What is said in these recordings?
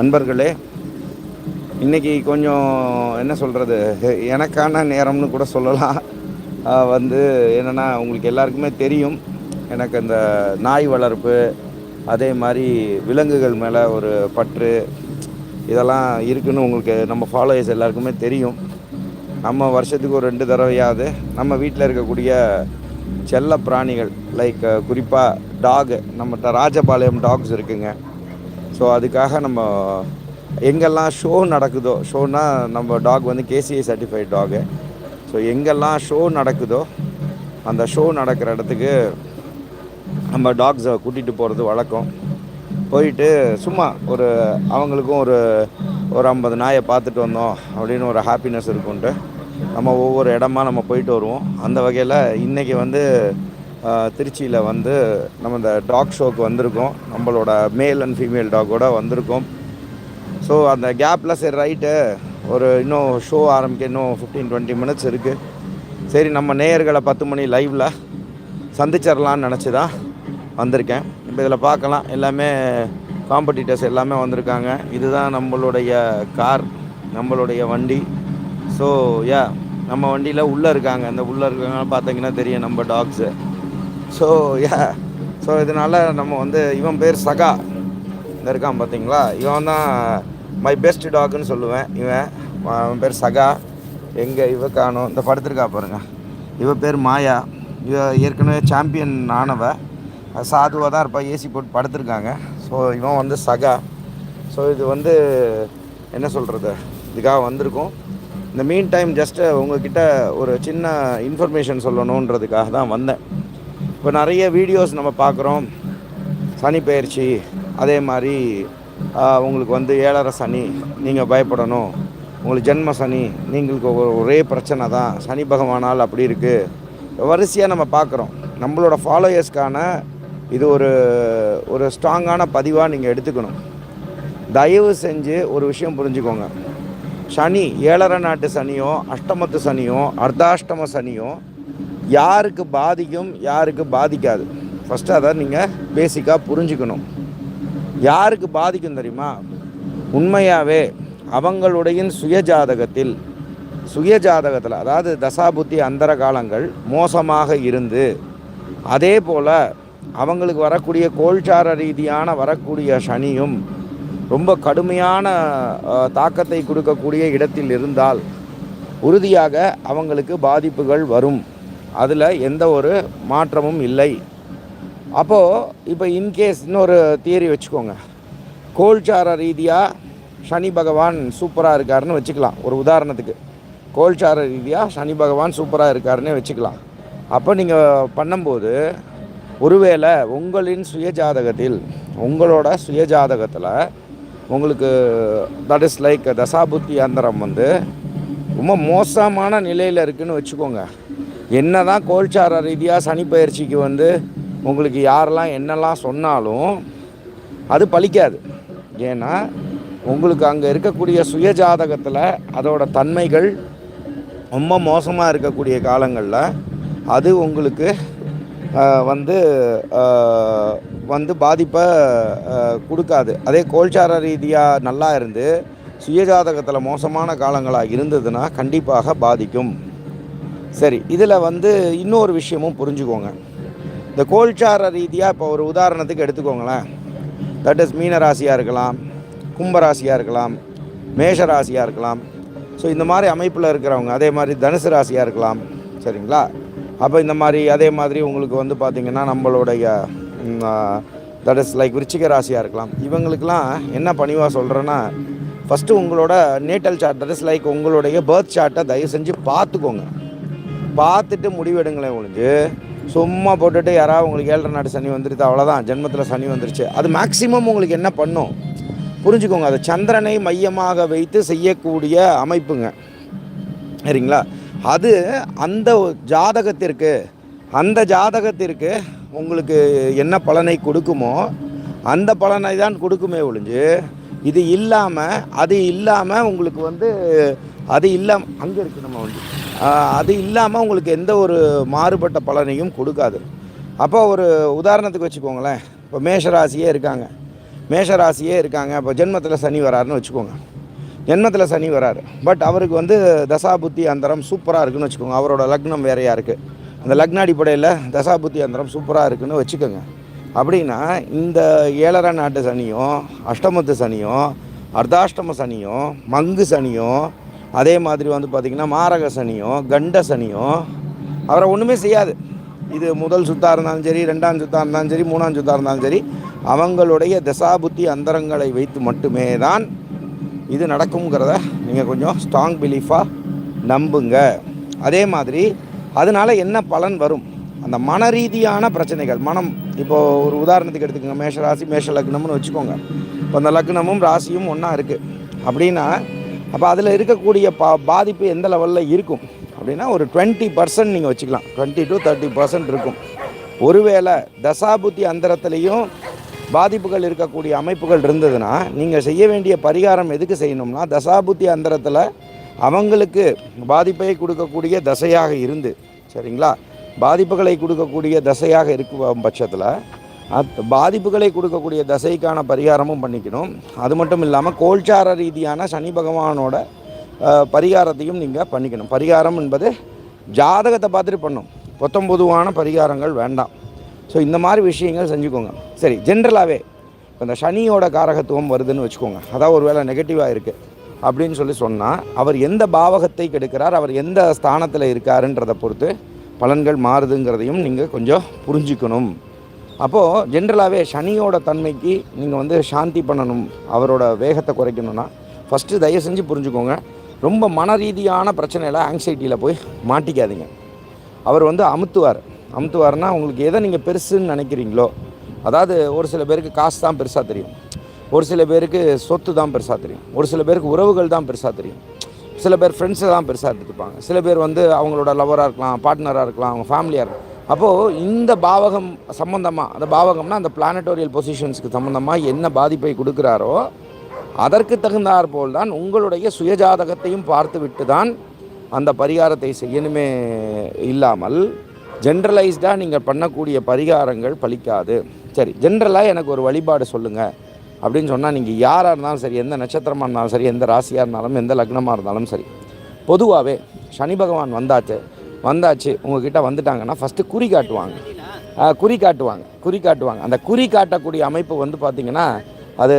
அன்பர்களே இன்றைக்கி கொஞ்சம் என்ன சொல்கிறது எனக்கான நேரம்னு கூட சொல்லலாம். வந்து என்னென்னா உங்களுக்கு எல்லாருக்குமே தெரியும் எனக்கு இந்த நாய் வளர்ப்பு அதே மாதிரி விலங்குகள் மேலே ஒரு பற்று இதெல்லாம் இருக்குன்னு உங்களுக்கு நம்ம ஃபாலோயர்ஸ் எல்லாருக்குமே தெரியும். நம்ம வருஷத்துக்கு ஒரு ரெண்டு தடவையாவது நம்ம வீட்டில் இருக்கக்கூடிய செல்ல பிராணிகள் லைக் குறிப்பாக டாகு நம்மகிட்ட ராஜபாளையம் டாக்ஸ் இருக்குங்க. ஸோ அதுக்காக நம்ம எங்கெல்லாம் ஷோ நடக்குதோ ஷோனா நம்ம டாக் வந்து கேசிஐ சர்டிஃபைட் டாகு ஸோ எங்கெல்லாம் ஷோ நடக்குதோ அந்த ஷோ நடக்கிற இடத்துக்கு நம்ம டாக்ஸை கூட்டிகிட்டு போகிறது வழக்கம். போயிட்டு சும்மா ஒரு அவங்களுக்கும் ஒரு ஒரு ஐம்பது நாயை பார்த்துட்டு வந்தோம் அப்படின்னு ஒரு ஹாப்பினஸ் இருக்குன்ட்டு நம்ம ஒவ்வொரு இடமா நம்ம போயிட்டு வருவோம். அந்த வகையில் இன்றைக்கி வந்து திருச்சியில் வந்து நம்ம இந்த டாக் ஷோக்கு வந்திருக்கோம். நம்மளோட மேல் அண்ட் ஃபீமேல் டாக்கோட வந்திருக்கோம். ஸோ அந்த கேப்பில் சரி ரைட்டு ஒரு இன்னும் ஷோ ஆரம்பிக்க இன்னும் ஃபிஃப்டீன் டுவெண்ட்டி மினிட்ஸ் இருக்குது சரி நம்ம நேயர்களை பத்து மணி லைவில் சந்திச்சிடலான்னு நினச்சி தான் வந்திருக்கேன். இப்போ இதில் பார்க்கலாம். எல்லாமே காம்படிட்டர்ஸ் எல்லாமே வந்திருக்காங்க. இதுதான் நம்மளுடைய கார் நம்மளுடைய வண்டி. ஸோ யா நம்ம வண்டியில் உள்ளே இருக்காங்க. இந்த உள்ளே இருக்காங்க பார்த்தீங்கன்னா தெரியும் நம்ம டாக்ஸு ஸோ யா ஸோ இதனால் நம்ம வந்து இவன் பேர் சகா. இந்த இருக்கான் பார்த்தீங்களா இவன் தான் மை பெஸ்ட் டாக்னு சொல்லுவேன். இவன் அவன் பேர் சகா. எங்கே இவ காணும்? இந்த படுத்திருக்கா பாருங்க. இவ பேர் மாயா. இவ ஏற்கனவே சாம்பியன் ஆனவ. சாதுவாக தான் இருப்பா. ஏசி போட்டு படுத்திருக்காங்க. ஸோ இவன் வந்து சகா. ஸோ இது வந்து என்ன சொல்கிறது இதுக்காக வந்திருக்கும். இந்த மீன் டைம் ஜஸ்ட்டு உங்ககிட்ட ஒரு சின்ன இன்ஃபர்மேஷன் சொல்லணுன்றதுக்காக தான் வந்தேன். இப்போ நிறைய வீடியோஸ் நம்ம பார்க்குறோம். சனி பயிற்சி அதே மாதிரி உங்களுக்கு வந்து ஏழரை சனி நீங்கள் பயப்படணும். உங்களுக்கு ஜென்ம சனி நீங்களுக்கு ஒரே பிரச்சனை தான். சனி பகவானால் அப்படி இருக்குது வரிசையாக நம்ம பார்க்குறோம். நம்மளோட ஃபாலோயர்ஸ்க்கான இது ஒரு ஒரு ஸ்ட்ராங்கான பதிவாக நீங்கள் எடுத்துக்கணும். தயவு செஞ்சு ஒரு விஷயம் புரிஞ்சுக்கோங்க. சனி ஏழரை நாட்டு சனியோ அஷ்டமத்து சனியோ அர்த்தாஷ்டம சனியோ யாருக்கு பாதிக்கும் யாருக்கு பாதிக்காது. ஃபஸ்ட்டு அதை நீங்கள் பேசிக்காக புரிஞ்சுக்கணும். யாருக்கு பாதிக்கும் தெரியுமா? உண்மையாகவே அவங்களுடைய சுயஜாதகத்தில் சுயஜாதகத்தில் அதாவது தசாபுத்தி அந்தர காலங்கள் மோசமாக இருந்து அதே போல் அவங்களுக்கு வரக்கூடிய கோல்சார ரீதியான வரக்கூடிய சனியும் ரொம்ப கடுமையான தாக்கத்தை கொடுக்கக்கூடிய இடத்தில் இருந்தால் உறுதியாக அவங்களுக்கு பாதிப்புகள் வரும். அதில் எந்த ஒரு மாற்றமும் இல்லை. அப்போது இப்போ இன்கேஸ் இன்னொரு தியரி வச்சுக்கோங்க. கோல்சார ரீதியாக சனி பகவான் சூப்பராக இருக்காருன்னு வச்சுக்கலாம். ஒரு உதாரணத்துக்கு. கோல்சார ரீதியாக சனி பகவான் சூப்பராக இருக்காருன்னு வச்சுக்கலாம். அப்போ நீங்கள் பண்ணும்போது ஒருவேளை உங்களின் சுயஜாதகத்தில் உங்களோட சுயஜாதகத்தில் உங்களுக்கு தட் இஸ் லைக் தசாபுத்தி அந்தரம் வந்து ரொம்ப மோசமான நிலையில் இருக்குதுன்னு வச்சுக்கோங்க. என்ன தான் கோல்சார ரீதியாக சனி பயிற்சிக்கு வந்து உங்களுக்கு யாரெல்லாம் என்னெல்லாம் சொன்னாலும் அது பலிக்காது. ஏன்னா உங்களுக்கு அங்கே இருக்கக்கூடிய சுயஜாதகத்தில் அதோட தன்மைகள் ரொம்ப மோசமாக இருக்கக்கூடிய காலங்களில் அது உங்களுக்கு வந்து வந்து பாதிப்பை கொடுக்காது. அதே கோல்சார ரீதியாக நல்லா இருந்து சுயஜாதகத்தில் மோசமான காலங்களாக இருந்ததுன்னா கண்டிப்பாக பாதிக்கும். சரி இதில் வந்து இன்னொரு விஷயமும் புரிஞ்சுக்கோங்க. இந்த கோல்சார ரீதியாக இப்போ ஒரு உதாரணத்துக்கு எடுத்துக்கோங்களேன். தட் இஸ் மீன ராசியாக இருக்கலாம் கும்பராசியாக இருக்கலாம் மேஷ ராசியாக இருக்கலாம். ஸோ இந்த மாதிரி அமைப்பில் இருக்கிறவங்க அதே மாதிரி தனுசு ராசியாக இருக்கலாம். சரிங்களா? அப்போ இந்த மாதிரி அதே மாதிரி உங்களுக்கு வந்து பார்த்திங்கன்னா நம்மளுடைய தட் இஸ் லைக் விருச்சிக ராசியாக இருக்கலாம். இவங்களுக்கெல்லாம் என்ன பணிவாக சொல்கிறேன்னா ஃபஸ்ட்டு உங்களோட natal chart that is like உங்களுடைய பர்த் சார்ட்டை தயவு செஞ்சு பார்த்துக்கோங்க. பார்த்துட்டு முடிவெடுங்களேன் ஒழிஞ்சு. சும்மா போட்டுட்டு யாராவது உங்களுக்கு ஏழரை நாடு சனி வந்துடுது அவ்வளோதான் ஜென்மத்தில் சனி வந்துருச்சு. அது மேக்ஸிமம் உங்களுக்கு என்ன பண்ணும்? புரிஞ்சுக்கோங்க அது சந்திரனை மையமாக வைத்து செய்யக்கூடிய அமைப்புங்க. சரிங்களா? அது அந்த ஜாதகத்திற்கு அந்த ஜாதகத்திற்கு உங்களுக்கு என்ன பலனை கொடுக்குமோ அந்த பலனை தான் கொடுக்குமே ஒழிஞ்சு இது இல்லாமல் அது இல்லாமல் உங்களுக்கு வந்து அது இல்லாமல் அங்கே இருக்குது நம்ம வந்து அது இல்லாமல் உங்களுக்கு எந்த ஒரு மாறுபட்ட பலனையும் கொடுக்காது. அப்போ ஒரு உதாரணத்துக்கு வச்சுக்கோங்களேன். இப்போ மேஷராசியே இருக்காங்க. மேஷராசியே இருக்காங்க. இப்போ ஜென்மத்தில் சனி வராருன்னு வச்சுக்கோங்க. ஜென்மத்தில் சனி வராரு. பட் அவருக்கு வந்து தசாபுத்தி அந்தரம் சூப்பராக இருக்குன்னு வச்சுக்கோங்க. அவரோட லக்னம் வேறையாக இருக்குது அந்த லக்ன அடிப்படையில் தசாபுத்தி அந்தரம் சூப்பராக இருக்குன்னு வச்சுக்கோங்க. அப்படின்னா இந்த ஏழரை நாட்டு சனியும் அஷ்டமத்து சனியும் அர்த்தாஷ்டம சனியும் மங்கு சனியும் அதே மாதிரி வந்து பார்த்திங்கன்னா மாரக சனியும் கண்ட சனியும் அவரை ஒன்றுமே செய்யாது. இது முதல் சுத்தாக இருந்தாலும் சரி ரெண்டாம் சுத்தாக இருந்தாலும் சரி மூணாம் சுத்தாக இருந்தாலும் சரி அவங்களுடைய தசாபுத்தி அந்தரங்களை வைத்து மட்டுமே தான் இது நடக்குங்கிறத நீங்கள் கொஞ்சம் ஸ்ட்ராங் பிலீஃபாக நம்புங்க. அதே மாதிரி அதனால் என்ன பலன் வரும்? அந்த மன ரீதியான பிரச்சனைகள் மனம். இப்போது ஒரு உதாரணத்துக்கு எடுத்துக்கோங்க மேஷ ராசி மேஷ லக்னம்னு வச்சுக்கோங்க. இப்போ அந்த லக்னமும் ராசியும் ஒன்றா இருக்குது அப்படின்னா அப்போ அதில் இருக்கக்கூடிய பா பாதிப்பு எந்த லெவலில் இருக்கும்? அப்படின்னா ஒரு டுவெண்ட்டி பர்சன்ட் நீங்கள் வச்சுக்கலாம். டுவெண்ட்டி டு தேர்ட்டி பர்சன்ட் இருக்கும். ஒருவேளை தசாபுத்தி அந்தரத்துலேயும் பாதிப்புகள் இருக்கக்கூடிய அமைப்புகள் இருந்ததுன்னா நீங்கள் செய்ய வேண்டிய பரிகாரம் எதுக்கு செய்யணும்னா தசாபுத்தி அந்தரத்தில் அவங்களுக்கு பாதிப்பை கொடுக்கக்கூடிய தசையாக இருந்து சரிங்களா? பாதிப்புகளை கொடுக்கக்கூடிய தசையாக இருக்கும் பட்சத்தில் அத் பாதிப்புகளை கொடுக்கக்கூடிய தசைக்கான பரிகாரமும் பண்ணிக்கணும். அது மட்டும் இல்லாமல் கோல்சார ரீதியான சனி பகவானோட பரிகாரத்தையும் நீங்கள் பண்ணிக்கணும். பரிகாரம் என்பது ஜாதகத்தை பார்த்துட்டு பண்ணும். பொத்தம்பொதுவான பரிகாரங்கள் வேண்டாம். ஸோ இந்த மாதிரி விஷயங்கள் செஞ்சுக்கோங்க. சரி ஜென்ரலாகவே இப்போ இந்த சனியோட காரகத்துவம் வருதுன்னு வச்சுக்கோங்க. அதான் ஒரு வேளை நெகட்டிவாக இருக்குது அப்படின்னு சொல்லி சொன்னால் அவர் எந்த பாவகத்தை கெடுக்கிறார் அவர் எந்த ஸ்தானத்தில் இருக்காருன்றதை பொறுத்து பலன்கள் மாறுதுங்கிறதையும் நீங்கள் கொஞ்சம் புரிஞ்சுக்கணும். அப்போது ஜென்ரலாகவே சனியோட தன்மைக்கு நீங்கள் வந்து சாந்தி பண்ணணும் அவரோட வேகத்தை குறைக்கணும்னா ஃபஸ்ட்டு தயவு செஞ்சு புரிஞ்சுக்கோங்க. ரொம்ப மன ரீதியான பிரச்சனையில் ஆங்ஸைட்டியில் போய் மாட்டிக்காதீங்க. அவர் வந்து அமுத்துவார். அமுத்துவார்னா உங்களுக்கு எதை நீங்கள் பெருசுன்னு நினைக்கிறீங்களோ அதாவது ஒரு சில பேருக்கு காசு தான் பெருசாக தெரியும். ஒரு சில பேருக்கு சொத்து தான் பெருசாக தெரியும். ஒரு சில பேருக்கு உறவுகள் தான் பெருசாக தெரியும். சில பேர் ஃப்ரெண்ட்ஸை தான் பெருசாக எடுத்துப்பாங்க. சில பேர் வந்து அவங்களோட லவராக இருக்கலாம் பார்ட்னராக இருக்கலாம் அவங்க ஃபேமிலியாக இருக்கலாம். அப்போது இந்த பாவகம் சம்மந்தமாக அந்த பாவகம்னா அந்த பிளானட்டோரியல் பொசிஷன்ஸ்க்கு சம்மந்தமாக என்ன பாதிப்பை கொடுக்குறாரோ அதற்கு தகுந்தாற் போல் தான் உங்களுடைய சுயஜாதகத்தையும் பார்த்து விட்டு தான் அந்த பரிகாரத்தை செய்யணுமே இல்லாமல் ஜென்ரலைஸ்டாக நீங்கள் பண்ணக்கூடிய பரிகாரங்கள் பலிக்காது. சரி ஜென்ரலாக எனக்கு ஒரு வழிபாடு சொல்லுங்கள் அப்படின்னு சொன்னால் நீங்கள் யாராக இருந்தாலும் சரி எந்த நட்சத்திரமாக இருந்தாலும் சரி எந்த ராசியாக இருந்தாலும் எந்த லக்னமாக இருந்தாலும் சரி. பொதுவாகவே சனி பகவான் வந்தாச்சு வந்தாச்சு உங்ககிட்ட வந்துட்டாங்கன்னா ஃபஸ்ட்டு குறி காட்டுவாங்க. குறி காட்டுவாங்க குறி காட்டுவாங்க. அந்த குறி காட்டக்கூடிய அமைப்பு வந்து பார்த்திங்கன்னா அது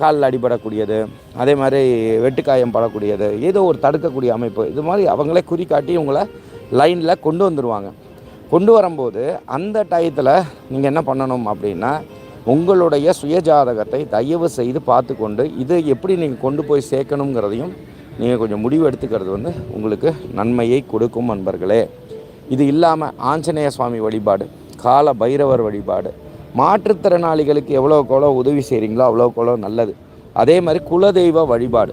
காலில் அடிபடக்கூடியது அதே மாதிரி வெட்டுக்காயம் படக்கூடியது ஏதோ ஒரு தடுக்கக்கூடிய அமைப்பு. இது மாதிரி அவங்களே குறி காட்டி உங்களை லைனில் கொண்டு வந்துடுவாங்க கொண்டு வரும்போது அந்த டயத்தில் நீங்கள் என்ன பண்ணணும் அப்படின்னா உங்களுடைய சுயஜாதகத்தை தயவு செய்து பார்த்து கொண்டு இதை எப்படி நீங்கள் கொண்டு போய் சேர்க்கணுங்கிறதையும் நீங்கள் கொஞ்சம் முடிவு எடுத்துக்கிறது வந்து உங்களுக்கு நன்மையை கொடுக்கும் நண்பர்களே. இது இல்லாமல் ஆஞ்சநேய சுவாமி வழிபாடு கால பைரவர் வழிபாடு மாற்றுத்திறனாளிகளுக்கு எவ்வளோக்கு எவ்வளோ உதவி செய்கிறீங்களோ அவ்வளோக்கு எவ்வளோ நல்லது. அதே மாதிரி குலதெய்வ வழிபாடு.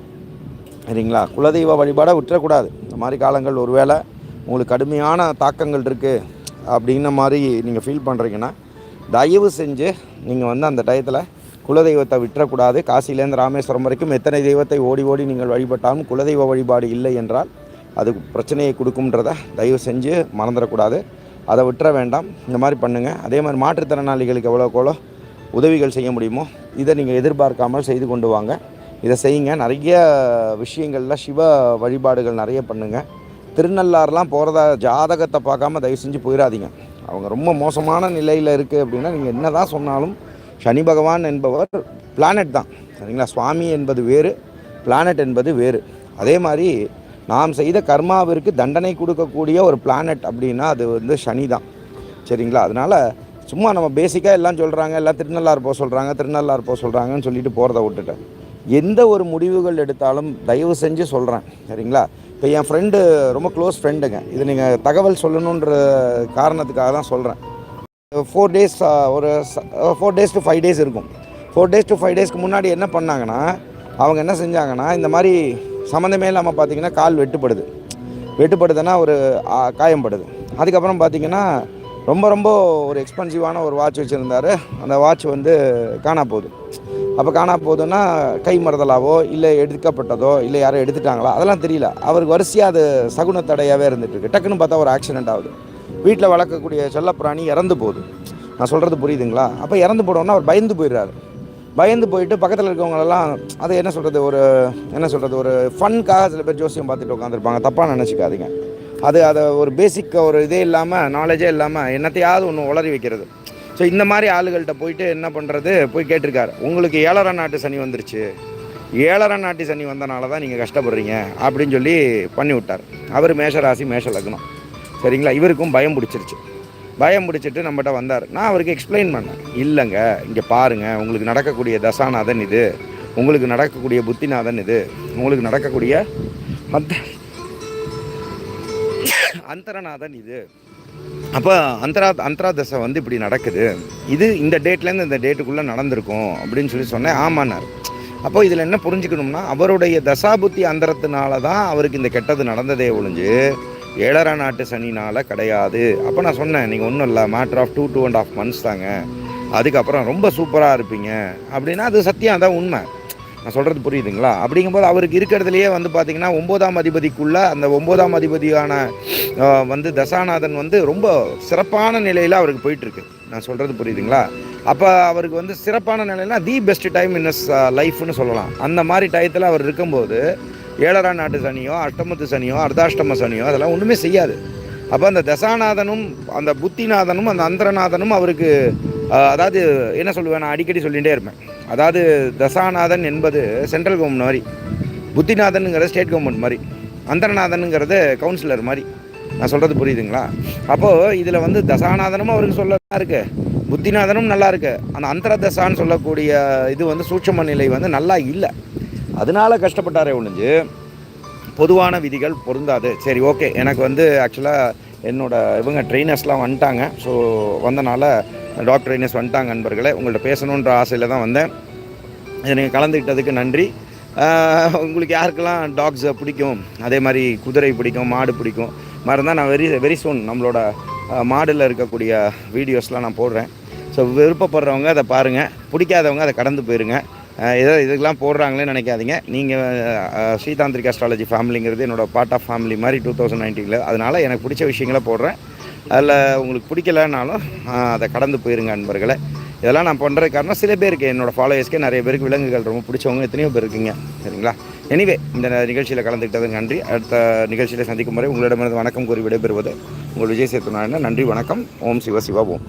சரிங்களா? குலதெய்வ வழிபாடை விட்டுறக்கூடாது. இந்த மாதிரி காலங்கள் ஒருவேளை உங்களுக்கு கடுமையான தாக்கங்கள் இருக்குது அப்படின்ன மாதிரி நீங்கள் ஃபீல் பண்ணுறீங்கன்னா தயவு செஞ்சு நீங்கள் வந்து அந்த டயத்தில் குலதெய்வத்தை விட்டுறக்கூடாது காசிலேருந்து ராமேஸ்வரம் வரைக்கும் எத்தனை தெய்வத்தை ஓடி ஓடி நீங்கள் வழிபட்டாலும் குலதெய்வ வழிபாடு இல்லை என்றால் அது பிரச்சனையை கொடுக்கும்ன்றதை தயவு செஞ்சு மறந்துடக்கூடாது. அதை விட்டுற வேண்டாம். இந்த மாதிரி பண்ணுங்கள் அதே மாதிரி மாற்றுத்திறனாளிகளுக்கு எவ்வளோக்கு எவ்வளோ உதவிகள் செய்ய முடியுமோ இதை நீங்கள் எதிர்பார்க்காமல் செய்து கொண்டு வாங்க. இதை செய்யுங்க. நிறைய விஷயங்களில் சிவ வழிபாடுகள் நிறைய பண்ணுங்கள் திருநள்ளாறுலாம் போகிறதா ஜாதகத்தை பார்க்காம தயவு செஞ்சு போயிடாதீங்க. அவங்க ரொம்ப மோசமான நிலையில் இருக்குது அப்படின்னா நீங்கள் என்ன தான் சொன்னாலும் சனி பகவான் என்பவர் பிளானட் தான். சரிங்களா? சுவாமி என்பது வேறு பிளானட் என்பது வேறு. அதே மாதிரி நாம் செய்த கர்மாவிற்கு தண்டனை கொடுக்கக்கூடிய ஒரு பிளானட் அப்படின்னா அது வந்து சனி தான். சரிங்களா? அதனால் சும்மா நம்ம பேசிக்காக எல்லாம் சொல்கிறாங்க எல்லாம் திருநள்ளாறு போக சொல்கிறாங்க திருநள்ளாறு போக சொல்கிறாங்கன்னு சொல்லிட்டு போகிறத விட்டுட்டேன் எந்த ஒரு முடிவுகள் எடுத்தாலும் தயவு செஞ்சு சொல்கிறேன் சரிங்களா? இப்போ என் ஃப்ரெண்டு ரொம்ப க்ளோஸ் ஃப்ரெண்டுங்க இது நீங்கள் தகவல் சொல்லணுன்ற காரணத்துக்காக தான் சொல்கிறேன் Uh, ஃபோர் டேஸ் uh, ஒரு four days to five days இருக்கும். ஃபோர் டேஸ் டு ஃபைவ் டேஸ்க்கு முன்னாடி என்ன பண்ணாங்கன்னா அவங்க என்ன செஞ்சாங்கன்னா இந்த மாதிரி சம்மந்தமே இல்லாமல் பார்த்தீங்கன்னா கால் வெட்டுப்படுது. வெட்டுப்படுதுன்னா ஒரு காயம்படுது. அதுக்கப்புறம் பார்த்தீங்கன்னா ரொம்ப ரொம்ப ஒரு எக்ஸ்பென்சிவான ஒரு வாட்ச் வச்சுருந்தாரு. அந்த வாட்ச் வந்து காணா போகுது. அப்போ காணா போகுதுன்னா கை மறுதலாவோ இல்லை எடுக்கப்பட்டதோ இல்லை யாரோ எடுத்துட்டாங்களா அதெல்லாம் தெரியல. அவருக்கு வரிசையாக அது சகுன தடையாகவே இருந்துட்டு டக்குன்னு பார்த்தா ஒரு ஆக்சிடென்ட் ஆகுது. வீட்டில் வளர்க்கக்கூடிய செல்லப்பிராணி இறந்து போகுது. நான் சொல்கிறது புரியுதுங்களா? அப்போ இறந்து போனோன்னா அவர் பயந்து போயிடுறாரு. பயந்து போயிட்டு பக்கத்தில் இருக்கவங்களெல்லாம் அது என்ன சொல்கிறது ஒரு என்ன சொல்கிறது ஒரு ஃபன்காக சில பேர் ஜோசியம் பார்த்துட்டு உட்காந்துருப்பாங்க தப்பாக நினச்சிக்காதீங்க. அது அதை ஒரு பேசிக் ஒரு இதே இல்லாமல் நாலேஜே இல்லாமல் என்னத்தையாவது ஒன்று உளறி வைக்கிறது. ஸோ இந்த மாதிரி ஆளுகள்கிட்ட போயிட்டு என்ன பண்ணுறது போய் கேட்டிருக்காரு. உங்களுக்கு ஏழரை நாட்டு சனி வந்துருச்சு. ஏழரை நாட்டு சனி வந்தனால தான் நீங்கள் கஷ்டப்படுறீங்க அப்படின்னு சொல்லி பண்ணி விட்டார் அவர் மேஷராசி மேஷ லக்னம். சரிங்களா? இவருக்கும் பயம் பிடிச்சிருச்சு. பயம் பிடிச்சிட்டு நம்மகிட்ட வந்தார். நான் அவருக்கு எக்ஸ்பிளைன் பண்ணேன். இல்லைங்க இங்கே பாருங்கள் உங்களுக்கு நடக்கக்கூடிய தசாநாதன் இது உங்களுக்கு நடக்கக்கூடிய புத்திநாதன் இது உங்களுக்கு நடக்கக்கூடிய மற்ற அந்தரநாதன் இது. அப்போ அந்தரா அந்தரா தசை வந்து இப்படி நடக்குது. இது இந்த டேட்லேருந்து இந்த டேட்டுக்குள்ளே நடந்திருக்கும் அப்படின்னு சொல்லி சொன்னேன். ஆமாண்ணார் அப்போ இதில் என்ன புரிஞ்சுக்கணும்னா அவருடைய தசாபுத்தி அந்தரத்தினால தான் அவருக்கு இந்த கெட்டது நடந்ததே ஒழிஞ்சு ஏழரை நாட்டு சனினால் கிடையாது. அப்போ நான் சொன்னேன் நீங்கள் ஒன்றும் இல்லை matter of two two and half months தாங்க. அதுக்கப்புறம் ரொம்ப சூப்பராக இருப்பீங்க. அப்படின்னா அது சத்தியம் அதான் உண்மை. நான் சொல்கிறது புரியுதுங்களா? அப்படிங்கும்போது அவருக்கு இருக்கிறதுலையே வந்து பார்த்திங்கன்னா ஒம்போதாம் அதிபதிக்குள்ளே அந்த ஒம்போதாம் அதிபதியான வந்து தசாநாதன் வந்து ரொம்ப சிறப்பான நிலையில் அவருக்கு போயிட்டுருக்கு. நான் சொல்கிறது புரியுதுங்களா? அப்போ அவருக்கு வந்து சிறப்பான நிலையில the best time in his லைஃப்னு சொல்லலாம். அந்த மாதிரி டயத்தில் அவர் இருக்கும்போது ஏழரா நாட்டு சனியோ அஷ்டமத்து சனியோ அர்த்தாஷ்டம சனியோ அதெல்லாம் ஒன்றுமே செய்யாது. அப்போ அந்த தசாநாதனும் அந்த புத்திநாதனும் அந்த அந்தரநாதனும் அவருக்கு அதாவது என்ன சொல்லுவேன் நான் அடிக்கடி சொல்லிகிட்டே இருப்பேன். அதாவது தசாநாதன் என்பது சென்ட்ரல் கவர்மெண்ட் மாதிரி புத்திநாதனுங்கிறது ஸ்டேட் கவர்மெண்ட் மாதிரி அந்தரநாதனுங்கிறது கவுன்சிலர் மாதிரி. நான் சொல்கிறது புரியுதுங்களா? அப்போது இதில் வந்து தசாநாதனும் அவருக்கு சொல்லலாம் இருக்குது புத்திநாதனும் நல்லா இருக்கு. அந்த அந்தர தசான்னு சொல்லக்கூடிய இது வந்து சூட்சம நிலை வந்து நல்லா இல்லை. அதனால கஷ்டப்பட்டாரே ஒழிஞ்சு பொதுவான விதிகள் பொருந்தாது. சரி ஓகே. எனக்கு வந்து ஆக்சுவலாக என்னோடய இவங்க ட்ரெயினர்ஸ்லாம் வந்துட்டாங்க. ஸோ வந்தனால டாக்டர் ட்ரெயினர்ஸ் வந்துட்டாங்க நண்பர்களே. உங்கள்கிட்ட பேசணுன்ற ஆசையில் தான் வந்தேன். இதை நீங்கள் கலந்துக்கிட்டதுக்கு நன்றி. உங்களுக்கு யாருக்கெல்லாம் டாக்ஸ் பிடிக்கும்? அதே மாதிரி குதிரை பிடிக்கும் மாடு பிடிக்கும். மாதிரி நான் வெரி வெரி சூன் நம்மளோட மாடில் இருக்கக்கூடிய வீடியோஸ்லாம் நான் போடுறேன். ஸோ விருப்பப்படுறவங்க அதை பாருங்கள் பிடிக்காதவங்க அதை கடந்து போயிருங்க. ஏதோ இதுக்கெல்லாம் போடுறாங்களேன்னு நினைக்காதீங்க. நீங்கள் ஸ்ரீதாந்திரிக் அஸ்ட்ராலஜி ஃபேமிலிங்கிறது என்னோடய பார்ட் ஆஃப் ஃபேமிலி மாதிரி டூ தௌசண்ட் நைன்டீனில் அதனால் எனக்கு பிடிச்ச விஷயங்களை போடுறேன். அதில் உங்களுக்கு பிடிக்கலனாலும் அதை கடந்து போயிருங்க நண்பர்களை. இதெல்லாம் நான் பண்ணுறது காரணம் சில பேருக்கு என்னோட ஃபாலோயர்ஸ்க்கே நிறைய பேருக்கு விலங்குகள் ரொம்ப பிடிச்சவங்க எத்தனையோ பேர் இருக்கீங்க. சரிங்களா? எனிவே இந்த நிகழ்ச்சியில் கலந்துக்கிட்டது நன்றி. அடுத்த நிகழ்ச்சியில் சந்திக்கும் வரை உங்களிடமிருந்து வணக்கம் கூறி விடைபெறுவது உங்கள் விஜய் சேத்துநாராயணன் நன்றி வணக்கம். ஓம் சிவ சிவா ஓம்.